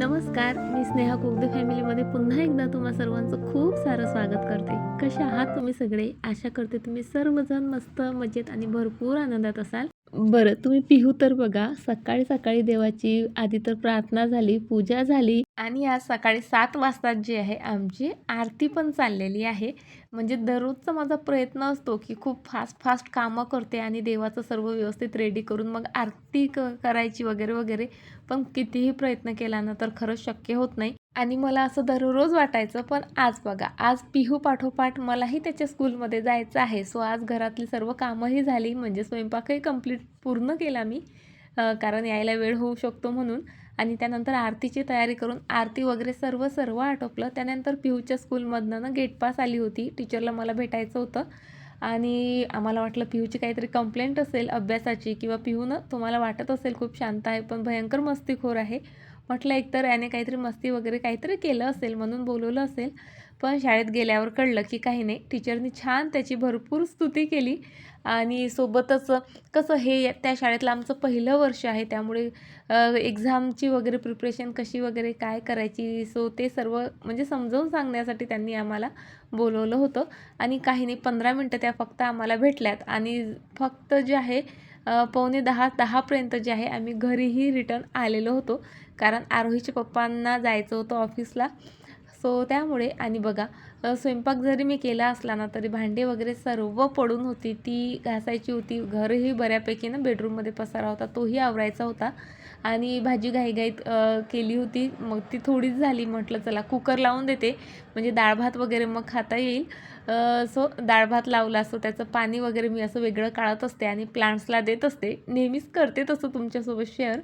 नमस्कार मी स्नेहा कुगदे फॅमिलीमध्ये पुन्हा एकदा तुम्हा सर्वांचं खूप सारं स्वागत करते. कसे आहात तुम्ही सगळे? आशा करते तुम्ही सर्वजण मस्त मजेत आणि भरपूर आनंदात असाल. बरं तुम्ही पिहू तर बघा सकाळी सकाळी देवाची आधी तर प्रार्थना झाली पूजा झाली आणि आज सकाळी सात वाजता जी आहे आमची आरती पण चाललेली आहे. म्हणजे दररोजचा माझा प्रयत्न असतो की खूप फास्ट फास्ट कामं करते आणि देवाचं सर्व व्यवस्थित रेडी करून मग आरती क करायची वगैरे वगैरे. पण कितीही प्रयत्न केला ना तर खरंच शक्य होत नाही. आणि मला असं दररोज वाटायचं पण आज बघा आज पिहू पाठोपाठ मलाही त्याच्या स्कूलमध्ये जायचं आहे. सो आज घरातली सर्व कामंही झाली म्हणजे स्वयंपाकही कंप्लीट पूर्ण केला मी कारण यायला वेळ होऊ शकतो म्हणून. आणि त्यानंतर आरतीची तयारी करून आरती वगैरे सर्व सर्व आटोपलं. त्यानंतर पिहूच्या स्कूलमधनं ना गेट पास आली होती. टीचरला मला भेटायचं होतं. आणि आम्हाला वाटलं पिहूची काहीतरी कंप्लेंट असेल अभ्यासाची किंवा पिहूनं तुम्हाला वाटत असेल खूप शांत आहे पण भयंकर मस्तीखोर आहे. म्हटलं एकतर याने काहीतरी मस्ती वगैरे काहीतरी केलं असेल म्हणून बोलवलं असेल. पण शाळेत गेल्यावर कळलं की काही नाही टीचरनी छान त्याची भरपूर स्तुती केली आणि सोबतच कसं हे त्या शाळेतलं आमचं पहिलं वर्ष आहे त्यामुळे एक्झामची वगैरे प्रिपरेशन कशी वगैरे काय करायची सो ते सर्व म्हणजे समजावून सांगण्यासाठी त्यांनी आम्हाला बोलवलं होतं. आणि काही नाही पंधरा मिनटं त्या फक्त आम्हाला भेटल्यात आणि फक्त जे आहे पावणे दहा दहापर्यंत जे आहे आम्ही घरीही रिटर्न आलेलो होतो. कारण आरोहीच्या पप्पांना जायचं होतं ऑफिसला सो त्यामुळे आणि बघा स्वयंपाक जरी मी केला असला ना तरी भांडे वगैरे सर्व पडून होती. ती घासायची होती. घरही बऱ्यापैकी ना बेडरूममध्ये पसारा होता. तोही आवरायचा होता. आणि भाजी घाईघाईत केली होती. मग ती थोडीच झाली. म्हटलं चला कुकर लावून देते. म्हणजे डाळ भात वगैरे मग खाता येईल. सो डाळ भात लावला असतो त्याचं पाणी वगैरे मी असं वेगळं काढत असते आणि प्लांट्सला देत असते. नेहमीच करते तसं तुमच्यासोबत शेअर.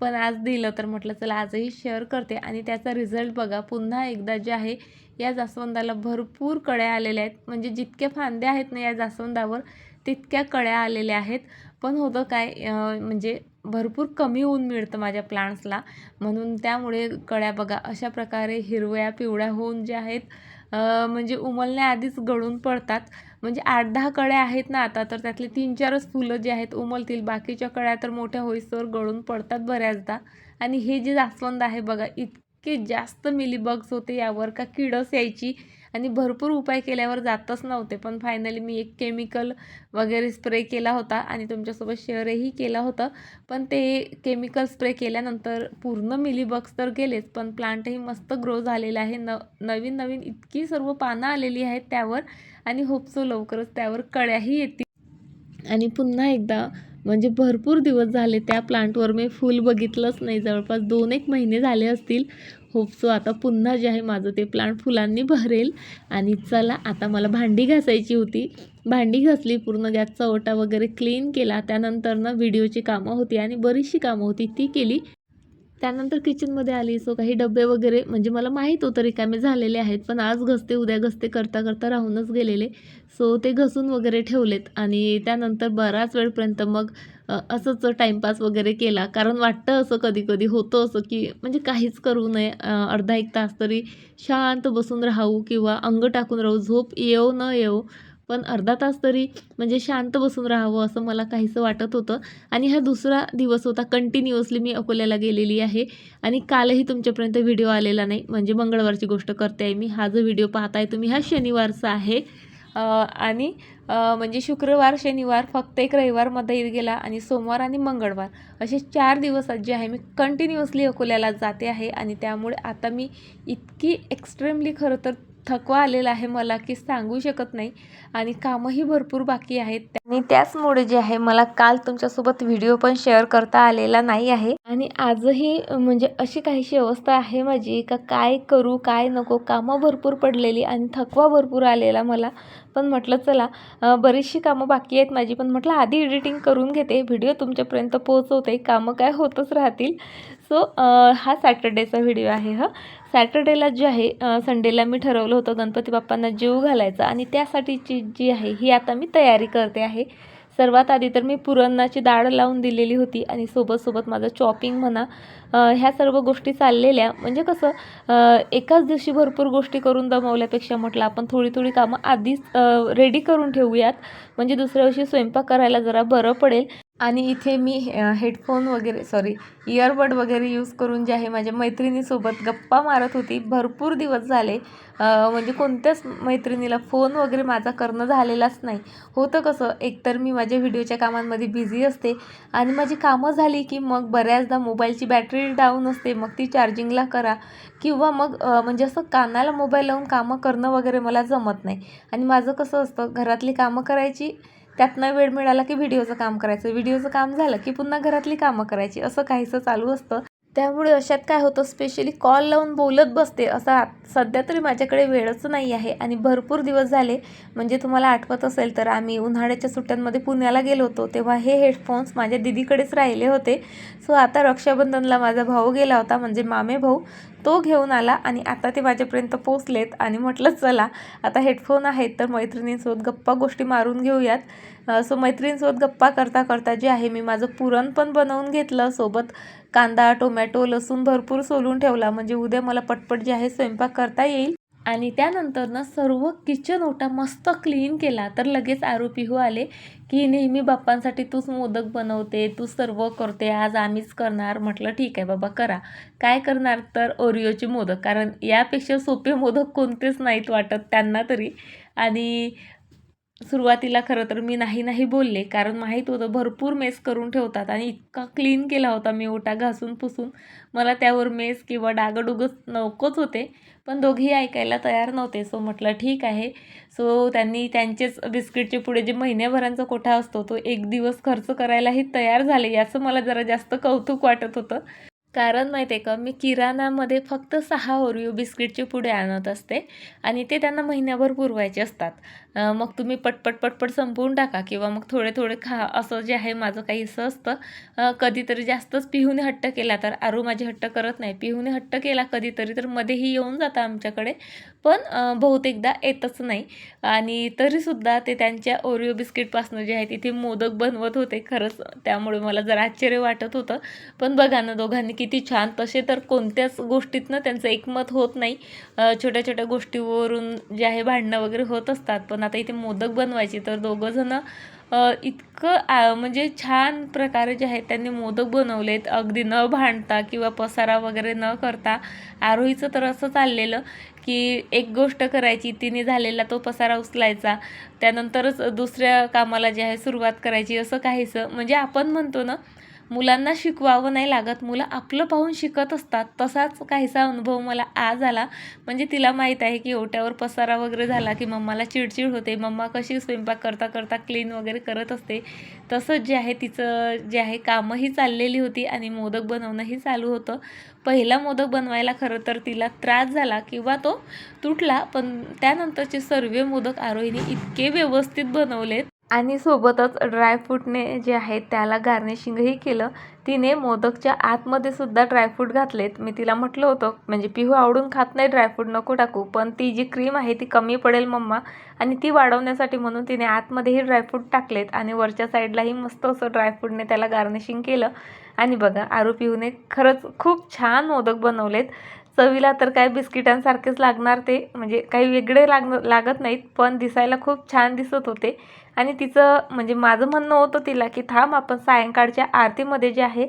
पण आज दिलं तर म्हटलं चला आजही शेअर करते. आणि त्याचा रिझल्ट बघा. पुन्हा एकदा जे आहे या जास्वंदाला भरपूर कळ्या आलेल्या आहेत. म्हणजे जितक्या फांद्या आहेत ना या जास्वंदावर तितक्या कळ्या आलेल्या आहेत. पण होतं काय म्हणजे भरपूर कमी ऊन मिळतं माझ्या प्लांट्सला म्हणून त्यामुळे कळ्या बघा अशा प्रकारे हिरव्या पिवळ्या होऊन जे आहेत म्हणजे उमलण्याआधीच गळून पडतात. म्हणजे आठ दहा कळ्या आहेत ना आता तर त्यातले तीन चारच फुलं जे आहेत उमलतील. बाकीच्या कळ्या तर मोठ्या होईस्तोवर गळून पडतात बऱ्याचदा. आणि हे जे जास्वंद आहे बघा इत इतके जास्त मिलीबग्स होते यावर का किडस यायची. आणि भरपूर उपाय केल्यावर जातच नव्हते. पण फायनली मी एक केमिकल वगैरे स्प्रे केला होता आणि तुमच्यासोबत शेअरही केला होतं. पण ते केमिकल स्प्रे केल्यानंतर पूर्ण मिलीबग्स तर गेलेच पण प्लांटही मस्त ग्रो झालेला आहे. न नवीन नवीन इतकी सर्व पानं आलेली आहेत त्यावर आणि होपसो लवकरच त्यावर कळ्याही येतील. आणि पुन्हा एकदा म्हणजे भरपूर दिवस झाले त्या प्लांटवर मी फूल बघितलंच नाही. जवळपास दोन एक महिने झाले असतील. होपसो आता पुन्हा जे आहे माझं ते प्लांट फुलांनी भरेल. आणि चला आता मला भांडी घासायची होती. भांडी घासली पूर्ण गॅसचा ओटा वगैरे क्लीन केला. त्यानंतर ना व्हिडिओची कामं होती आणि बरीचशी कामं होती. ती केली. त्यानंतर किचनमध्ये आली सो काही डबे वगैरे म्हणजे मला माहीत होतं रिकामे झालेले आहेत पण आज घसते उद्या घसते करता करता राहूनच गेलेले. सो ते घसून वगैरे ठेवलेत आणि त्यानंतर बराच वेळपर्यंत मग असंच टाईमपास वगैरे केला. कारण वाटतं असं कधी कधी होतं असं की म्हणजे काहीच करू नये. अर्धा एक तास तरी शांत बसून राहू किंवा अंग टाकून राहू झोप येऊ न येऊ पण अर्धा तास तरी म्हणजे शांत बसून राहावं असं मला काहीसं वाटत होतं. आणि हा दुसरा दिवस होता. कंटिन्युअसली मी अकोल्याला गेलेली आहे. आणि कालही तुमच्यापर्यंत व्हिडिओ आलेला नाही. म्हणजे मंगळवारची गोष्ट करते आहे मी. हा जो व्हिडिओ पाहताय तुम्ही हा शनिवारचा आहे. आणि म्हणजे शुक्रवार शनिवार फक्त एक रविवारमध्ये गेला आणि सोमवार आणि मंगळवार. असे चार दिवस जे आहे मी कंटिन्युअसली अकोल्याला जाते आहे. आणि त्यामुळे आता मी इतकी एक्स्ट्रीमली खरं तर थकवा आलेला आहे मला की सांगू शकत नाही. आणि कामंही भरपूर बाकी आहेत. आणि त्याचमुळे जे आहे. मला काल तुमच्यासोबत व्हिडिओ पण शेअर करता आलेला नाही आहे. आणि आजही म्हणजे अशी काहीशी अवस्था आहे माझी का काय करू काय नको कामं भरपूर पडलेली आणि थकवा भरपूर आलेला मला. पण म्हटलं चला बरीचशी कामं बाकी आहेत माझी. पण म्हटलं आधी एडिटिंग करून घेते. व्हिडिओ तुमच्यापर्यंत पोहोचवते. कामं काय होतच राहतील. सो हा सॅटर्डेचा व्हिडिओ आहे हा. सॅटर्डेला जे आहे संडेला मी ठरवलं होतं गणपती बाप्पांना जीव घालायचा आणि त्यासाठीची जी आहे ही आता मी तयारी करते आहे. सर्वात आधी तर मी पुरणाची डाळ लावून दिलेली होती आणि सोबत सोबत माझं चॉपिंग म्हणा ह्या सर्व गोष्टी चाललेल्या. म्हणजे कसं एकाच दिवशी भरपूर गोष्टी करून दमवल्यापेक्षा म्हटलं आपण थोडी थोडी कामं आधीच रेडी करून ठेवूयात. म्हणजे दुसऱ्या दिवशी स्वयंपाक करायला जरा बरं पडेल. आणि इथे मी हेडफोन वगैरे सॉरी इयरबड वगैरे यूज करून जे आहे माझ्या मैत्रिणीसोबत गप्पा मारत होती. भरपूर दिवस झाले. म्हणजे कोणत्याच मैत्रिणीला फोन वगैरे माझा करणं झालेलाच नाही. होतं कसं एकतर मी माझ्या व्हिडिओच्या कामांमध्ये बिझी असते आणि माझी कामं झाली की मग बऱ्याचदा मोबाईलची बॅटरी डाऊन असते. मग ती चार्जिंगला करा. किंवा मग म्हणजे असं कानाला मोबाईल लावून कामं करणं वगैरे मला जमत नाही. आणि माझं कसं असतं घरातली कामं करायची त्यातनं वेळ मिळाला की व्हिडिओचं काम करायचं. व्हिडिओचं काम झालं की पुन्हा घरातली कामं करायची. असं काहीसं चालू असतं. त्यामुळे अशात काय होतं स्पेशली कॉल लावून बोलत बसते असं सध्या तरी माझ्याकडे वेळच नाही आहे आणि भरपूर दिवस झाले म्हणजे तुम्हाला आठवत असेल तर आम्ही उन्हाळ्याच्या सुट्ट्यांमध्ये पुण्याला गेलो होतो तेव्हा हे हेडफोन्स माझ्या दिदीकडेच राहिले होते. सो आता रक्षाबंधनला माझा भाऊ गेला होता म्हणजे मामे भाऊ. तो घेऊन आला आणि आता ते माझ्यापर्यंत पोचलेत आणि म्हटलं चला आता हेडफोन आहेत तर मैत्रिणींसोबत गप्पा गोष्टी मारून घेऊयात. सो मैत्रिणींसोबत गप्पा करता करता जे आहे मी माझं पुरण पण बनवून घेतलं. सोबत कांदा टोमॅटो लसूण भरपूर सोलून ठेवला. म्हणजे उद्या मला पटपट जे आहे स्वयंपाक करता येईल. आणि त्यानंतर ना सर्व किचन ओटा मस्त क्लीन केला. तर लगेच आरू पिहू हो आले की नेहमी बाप्पांसाठी तूच मोदक बनवते तू सर्व करते आज आम्हीच करणार. म्हटलं ठीक आहे बाबा करा. काय करणार तर ओरिओचे मोदक? कारण यापेक्षा सोपे मोदक कोणतेच नाहीत वाटत त्यांना तरी. आणि सुरुवातीला खरं तर मी नाही नाही बोलले कारण माहीत होतं भरपूर मेस करून ठेवतात आणि इतका क्लीन केला होता मी ओटा घासून पुसून. मला त्यावर मेस किंवा डागडुगच नकोच होते पण दोघेही ऐकायला तयार नव्हते. सो म्हटलं ठीक आहे. सो त्यांनी त्यांचेच बिस्किटचे पुढे जे महिन्याभरांचा कोठा असतो तो एक दिवस खर्च करायलाही तयार झाले याचं मला जरा जास्त कौतुक वाटत होतं. कारण माहिती आहे का मी किराणामध्ये फक्त सहा ओरिओ बिस्किटचे पुढे आणत असते आणि ते त्यांना महिन्याभर पुरवायचे असतात. मग तुम्ही पटपट पटपट संपवून टाका किंवा मग थोडे थोडे खा असं जे आहे माझं काही असं असतं. कधीतरी जास्तच पिहूने हट्ट केला तर आरू माझे हट्ट करत नाही. पिहूने हट्ट केला कधीतरी तर मध्येही येऊन जातं आमच्याकडे. पण बहुतेकदा येतच नाही. आणि तरीसुद्धा ते त्यांच्या ओरिओ बिस्किटपासून जे आहे तिथे मोदक बनवत होते खरंच. त्यामुळे मला जरा आश्चर्य वाटत होतं. पण बघा ना दोघांनी किती छान. तसे तर कोणत्याच गोष्टीतनं त्यांचं एकमत होत नाही. छोट्या छोट्या गोष्टीवरून जे आहे भांडणं वगैरे होत असतात. पण आता इथे मोदक बनवायचे तर दोघंजणं इतकं आ, म्हणजे छान प्रकारे जे आहेत त्यांनी मोदक बनवलेत. अगदी न भांडता किंवा पसारा वगैरे न करता आरोहीचं तर असं चाललेलं की एक गोष्ट करायची तिने झालेला तो पसारा उचलायचा. त्यानंतरच दुसऱ्या कामाला जे आहे सुरुवात करायची असं काहीसं. म्हणजे आपण म्हणतो ना मुलांना शिकवावं नाही लागत. मुलं आपलं पाहून शिकत असतात. तसाच काहीसा अनुभव मला आज आला. म्हणजे तिला माहीत आहे की ओट्यावर पसारा वगैरे झाला की मम्माला चिडचिड होते. मम्मा कशी स्वयंपाक करता करता क्लीन वगैरे करत असते. तसंच जे आहे तिचं जे आहे कामंही चाललेली होती आणि मोदक बनवणंही चालू होतं. पहिला मोदक बनवायला खरं तर तिला त्रास झाला किंवा तो तुटला. पण त्यानंतरचे सर्व मोदक आरोहीने इतके व्यवस्थित बनवलेत. आणि सोबतच ड्रायफ्रूटने जे आहे त्याला गार्निशिंगही केलं. तिने मोदकच्या आतमध्ये सुद्धा ड्रायफ्रूट घातलेत. मी तिला म्हटलं होतं म्हणजे पिहू आवडून खात नाही ड्रायफ्रूट नको टाकू. पण ती जी क्रीम आहे ती कमी पडेल मम्मा. आणि ती वाढवण्यासाठी म्हणून तिने आतमध्येही ड्रायफ्रूट टाकलेत. आणि वरच्या साईडलाही मस्त असं ड्रायफ्रूटने त्याला गार्निशिंग केलं. आणि बघा आरू पिहूने खरंच खूप छान मोदक बनवलेत. चवीला तर काय बिस्किटांसारखेच लागणार ते. म्हणजे काही वेगळे लाग लागत नाहीत पण दिसायला खूप छान दिसत होते. आणि तिचं म्हणजे माझं म्हणणं होतं तिला की थांब आपण सायंकाळच्या आरतीमध्ये जे आहे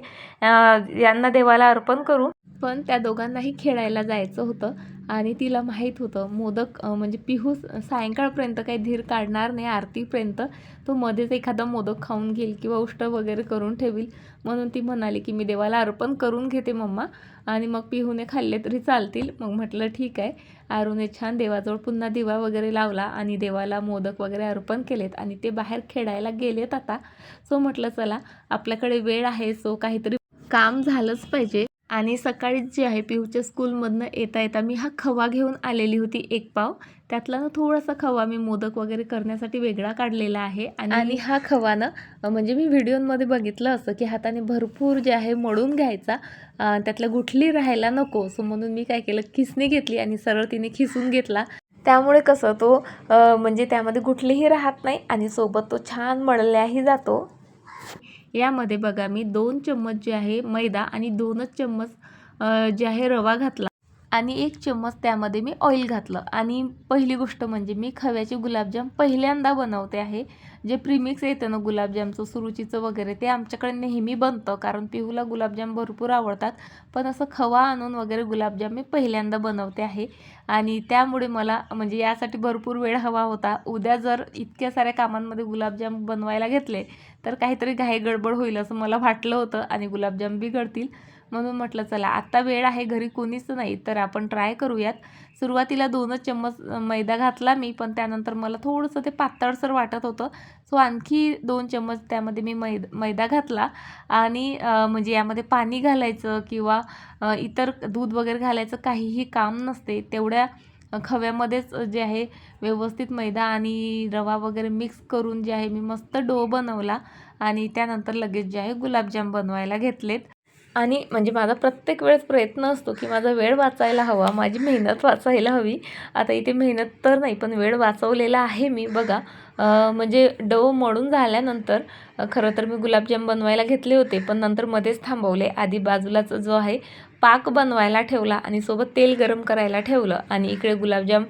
यांना देवाला अर्पण करू. पण त्या दोघांनाही खेळायला जायचं होतं. आणि तिला माहीत होतं मोदक म्हणजे पिहू सायंकाळपर्यंत काही धीर काढणार नाही आरतीपर्यंत. तो मध्येच एखादा मोदक खाऊन घेईल किंवा उष्ट वगैरे करून ठेवील. म्हणून ती म्हणाली की मी देवाला अर्पण करून घेते मम्मा. आणि मग पिहूने खाल्ले तरी चालतील. मग म्हटलं ठीक आहे. आरूने छान देवाजवळ पुन्हा दिवा वगैरे लावला आणि देवाला मोदक वगैरे अर्पण केलेत आणि ते बाहेर खेळायला गेलेत आता. सो म्हटलं चला आपल्याकडे वेळ आहे सो काहीतरी काम झालंच पाहिजे. आणि सकाळीच जे आहे पिऊच्या स्कूलमधनं येता येता मी हा खवा घेऊन आलेली होती एक पाव. त्यातला ना थोडासा खवा मी मोदक वगैरे करण्यासाठी वेगळा काढलेला आहे आणि आणि हा खवा ना म्हणजे मी व्हिडिओमध्ये बघितलं असं की हाताने भरपूर जे आहे मळून घ्यायचा त्यातला गुठली राहायला नको. सो म्हणून मी काय केलं खिसणी घेतली आणि सरळ तिने खिसून घेतला. त्यामुळे कसं तो म्हणजे त्यामध्ये गुठलीही राहत नाही आणि सोबत तो छान मळल्याही जातो. यामध्ये बघा मी दोन चम्मच जे आहे मैदा आणि दोनच चम्मच जे आहे रवा घातला. आणि एक चम्मच त्यामध्ये मी ऑइल घातलं. आणि पहिली गोष्ट म्हणजे मी खव्याचे गुलाबजाम पहिल्यांदा बनवते आहे. जे प्रीमिक्स येतं ना गुलाबजामचं सुरुचीचं वगैरे ते आमच्याकडे नेहमी बनतं. कारण पिहूला गुलाबजाम भरपूर आवडतात. पण असं खवा आणून वगैरे गुलाबजाम मी पहिल्यांदा बनवते आहे. आणि त्यामुळे मला म्हणजे यासाठी भरपूर वेळ हवा होता. उद्या जर इतक्या साऱ्या कामांमध्ये गुलाबजाम बनवायला घेतले तर काहीतरी घाई गडबड होईल असं मला वाटलं होतं. आणि गुलाबजाम बिघडतील. म्हणून म्हटलं चला आत्ता वेळ आहे घरी कोणीच नाही तर आपण ट्राय करूयात. सुरुवातीला दोनच चम्मच मैदा घातला मी पण त्यानंतर मला थोडंसं ते पातळसर वाटत होतं. सो आणखी दोन चम्मच त्यामध्ये मी मैद मैदा घातला आणि म्हणजे यामध्ये पाणी घालायचं किंवा इतर दूध वगैरे घालायचं काहीही काम नसते. तेवढ्या खव्यामध्येच जे आहे व्यवस्थित मैदा आणि रवा वगैरे मिक्स करून जे आहे मी मस्त डो बनवला आणि त्यानंतर लगेच जे आहे गुलाबजाम बनवायला घेतलेत. आणि म्हणजे माझा प्रत्येक वेळेस प्रयत्न असतो की माझा वेळ वाचायला हवा माझी मेहनत वाचायला हवी. आता इथे मेहनत तर नाही पण वेळ वाचवलेला आहे मी. बघा म्हणजे डव मळून झाल्यानंतर खरं तर मी गुलाबजाम बनवायला घेतले होते पण नंतर मध्येच थांबवले. आधी बाजूलाच जो आहे पाक बनवायला ठेवला आणि सोबत तेल गरम करायला ठेवलं. आणि इकडे गुलाबजाम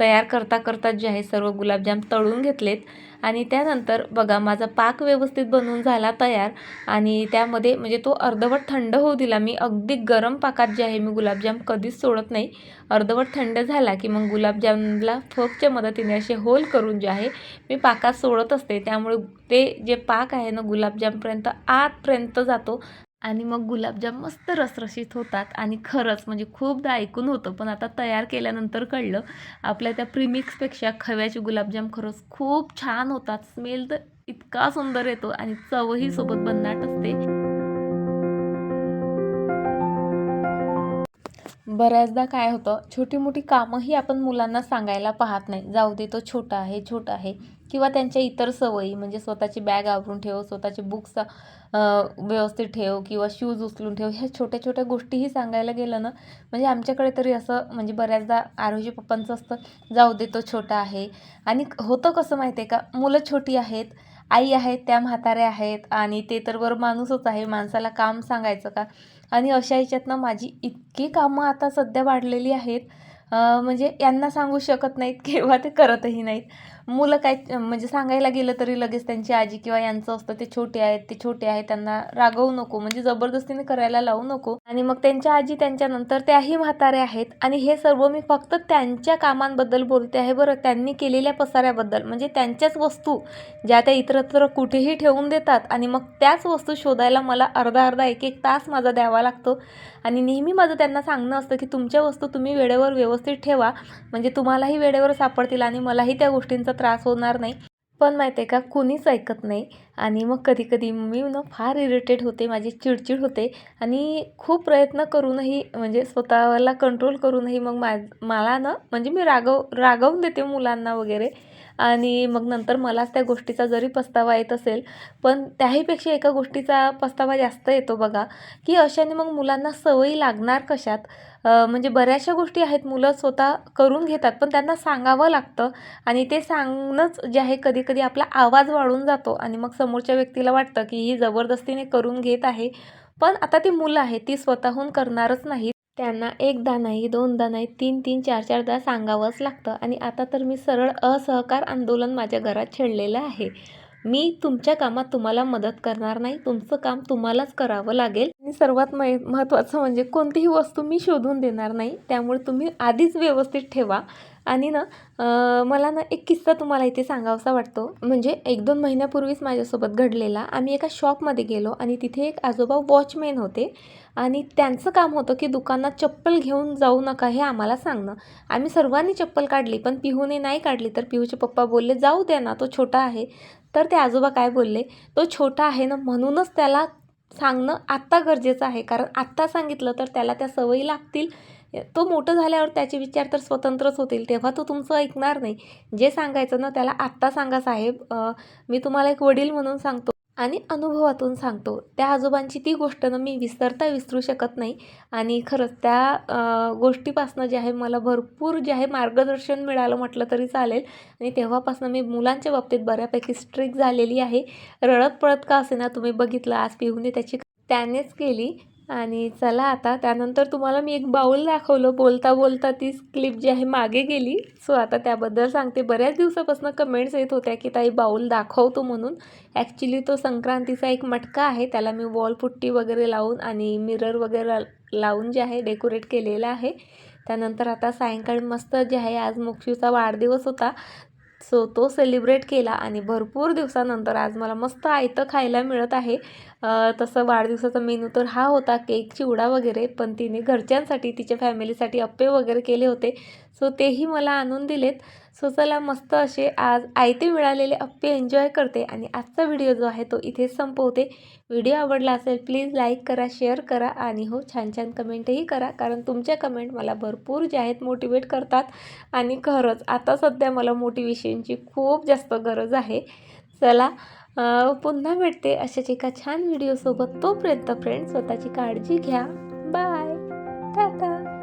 तयार करता करता जे आहे सर्व गुलाबजाम तळून घेतलेत. आणि त्यानंतर बघा माझा पाक व्यवस्थित बनवून झाला तयार. आणि त्यामध्ये म्हणजे तो अर्धवट थंड होऊ दिला. मी अगदी गरम पाकात जे आहे मी गुलाबजाम कधीच सोडत नाही. अर्धवट थंड झाला की मग गुलाबजामला फोकच्या मदतीने असे होल करून जे आहे मी पाकात सोडत असते. त्यामुळे ते जे पाक आहे ना गुलाबजामपर्यंत आतपर्यंत जातो. आणि मग गुलाबजाम मस्त रसरशीत होतात. आणि खरंच म्हणजे खूपदा ऐकून होतं पण आता तयार केल्यानंतर कळलं आपल्या त्या प्रीमिक्सपेक्षा खव्याचे गुलाबजाम खरंच खूप छान होतात. स्मेल तर इतका सुंदर येतो आणि चवही सोबत भन्नाट असते. बऱ्याचदा काय होतं छोटी मोठी कामंही आपण मुलांना सांगायला पाहत नाही. जाऊ दे तो छोटा आहे छोटा आहे. किंवा त्यांच्या इतर सवयी म्हणजे स्वतःची बॅग आवरून ठेव स्वतःचे बुक्स व्यवस्थित ठेव किंवा शूज उचलून ठेव ह्या छोट्या छोट्या गोष्टीही सांगायला गेलं ना म्हणजे आमच्याकडे तरी असं म्हणजे बऱ्याचदा आरोग्य पप्पांचं असतं जाऊ दे तो छोटा आहे. आणि होतं कसं माहिती आहे का मुलं छोटी आहेत आई आहेत त्या म्हाताऱ्या आहेत आणि ते तर बरं माणूसच आहे माणसाला काम सांगायचं का? आणि अशा ह्याच्यातनं माझी इतकी कामं आता सध्या वाढलेली आहेत म्हणजे यांना सांगू शकत नाहीत किंवा ते करतही नाहीत. मुलं काय म्हणजे सांगायला गेलं तरी लगेच त्यांची आजी किंवा यांचं असतं ते छोटे आहेत ते छोटे आहेत त्यांना रागवू नको म्हणजे जबरदस्तीने करायला लावू नको. आणि मग त्यांच्या आजी त्यांच्यानंतर त्याही म्हातारे आहेत आणि हे सर्व मी फक्त त्यांच्या कामांबद्दल बोलते आहे बरं. त्यांनी केलेल्या पसाऱ्याबद्दल म्हणजे त्यांच्याच वस्तू ज्या त्या इतरत्र कुठेही ठेवून देतात आणि मग त्याच वस्तू शोधायला मला अर्धा अर्धा एक एक तास माझा द्यावा लागतो. आणि नेहमी माझं त्यांना सांगणं असतं की तुमच्या वस्तू तुम्ही वेळेवर व्यवस्थित ठेवा. म्हणजे तुम्हालाही वेळेवर सापडतील आणि मलाही त्या गोष्टींचा त्रास होणार नाही. पण माहिती आहे का कुणीच ऐकत नाही. आणि मग कधी कधी मी ना फार इरिटेट होते माझी चिडचिड होते. आणि खूप प्रयत्न करूनही म्हणजे स्वतःला कंट्रोल करूनही मग मा मला ना म्हणजे मी रागव रागवून देते मुलांना वगैरे. आणि मग नंतर मलाच त्या गोष्टीचा जरी पस्तावा येत असेल पण त्याहीपेक्षा एका गोष्टीचा पस्तावा जास्त येतो बघा की अशाने मग मुलांना सवयी लागणार कशात? म्हणजे बऱ्याचशा गोष्टी आहेत मुलं स्वतः करून घेतात पण त्यांना सांगावं लागतं आणि ते सांगणंच जे आहे कधी कधी आपला आवाज वाढून जातो आणि मग समोरच्या व्यक्तीला वाटतं की ही जबरदस्तीने करून घेत आहे. पण आता ती मुलं आहेत ती स्वतःहून करणारच नाहीत. त्यांना एकदा नाही दोनदा नाही तीन तीन चार चारदा सांगावंच लागतं. आणि आता तर मी सरळ असहकार आंदोलन माझ्या घरात छेडलेलं आहे. मी तुमच्या कामात तुम्हाला मदत करणार नाही. तुमचं काम तुम्हालाच करावं लागेल. आणि सर्वात मै महत्त्वाचं म्हणजे कोणतीही वस्तू मी शोधून देणार नाही. त्यामुळे तुम्ही आधीच व्यवस्थित ठेवा. आणि ना मला ना एक किस्सा तुम्हाला इथे सांगावासा वाटतो. म्हणजे एक दोन महिन्यापूर्वीच माझ्यासोबत घडलेला. आम्ही एका शॉपमध्ये गेलो आणि तिथे एक आजोबा वॉचमॅन होते. आणि त्यांचं काम होतं की दुकानात चप्पल घेऊन जाऊ नका हे आम्हाला सांगणं. आम्ही सर्वांनी चप्पल काढली पण पिहूने नाही काढली. तर पिहूचे पप्पा बोलले जाऊ द्या ना तो छोटा आहे. तर ते आजोबा काय बोलले? तो छोटा आहे ना म्हणूनच त्याला सांगणं आत्ता गरजेचं आहे. कारण आत्ता सांगितलं तर त्याला त्या सवयी लागतील. तो मोठं झाल्यावर त्याचे विचार तर स्वतंत्रच होतील. तेव्हा तो तुमचं ऐकणार नाही. जे सांगायचं ना त्याला आत्ता सांगा साहेब. मी तुम्हाला एक वडील म्हणून सांगतो. आणि अनुभवातून सांगतो. त्या आजोबांची ती गोष्ट ना मी विसरता विसरू शकत नाही. आणि खरंच त्या गोष्टीपासनं जे आहे मला भरपूर जे आहे मार्गदर्शन मिळालं म्हटलं तरी चालेल. आणि तेव्हापासून मी मुलांच्या बाबतीत बऱ्यापैकी स्ट्रिक्ट झालेली आहे. रडत पळत का असे ना तुम्ही बघितलं आज पिहूने त्याची त्यानेच केली. आणि चला आता त्यानंतर तुम्हाला मी एक बाऊल दाखवलं. बोलता बोलता ती क्लिप जी आहे मागे गेली. सो आता त्याबद्दल सांगते. बऱ्याच दिवसापासून कमेंट्स येत होत्या की ताई बाऊल दाखवतो म्हणून. ॲक्च्युली तो संक्रांतीचा एक मटका आहे. त्याला मी वॉलपुट्टी वगैरे लावून आणि मिरर वगैरे लावून जे आहे डेकोरेट केलेलं आहे. त्यानंतर आता सायंकाळी मस्त जे आहे आज मोक्षूचा वाढदिवस होता. सो तो सेलिब्रेट केला आणि भरपूर दिवसानंतर आज मला मस्त आयतं खायला मिळत आहे. तसं वाढदिवसाचा मेनू तर हा होता केक चिवडा वगैरे पण तिने घरच्यांसाठी तिच्या फॅमिलीसाठी अप्पे वगैरे केले होते. सो तेही मला आणून दिलेत. सो चला मस्त असे आज आयते मिळालेले अप्पे एन्जॉय करते आणि आजचा व्हिडिओ जो आहे तो इथेच संपवते. व्हिडिओ आवडला असेल प्लीज लाईक करा शेअर करा आणि हो छान छान कमेंटही करा. कारण तुमच्या कमेंट मला भरपूर जे आहेत मोटिवेट करतात आणि खरंच आता सध्या मला मोटिवेशनची खूप जास्त गरज आहे. चला पुन्हा भेटते अशाच एका छान व्हिडिओसोबत तोपर्यंत फ्रेंड स्वतःची काळजी घ्या. बाय टाटा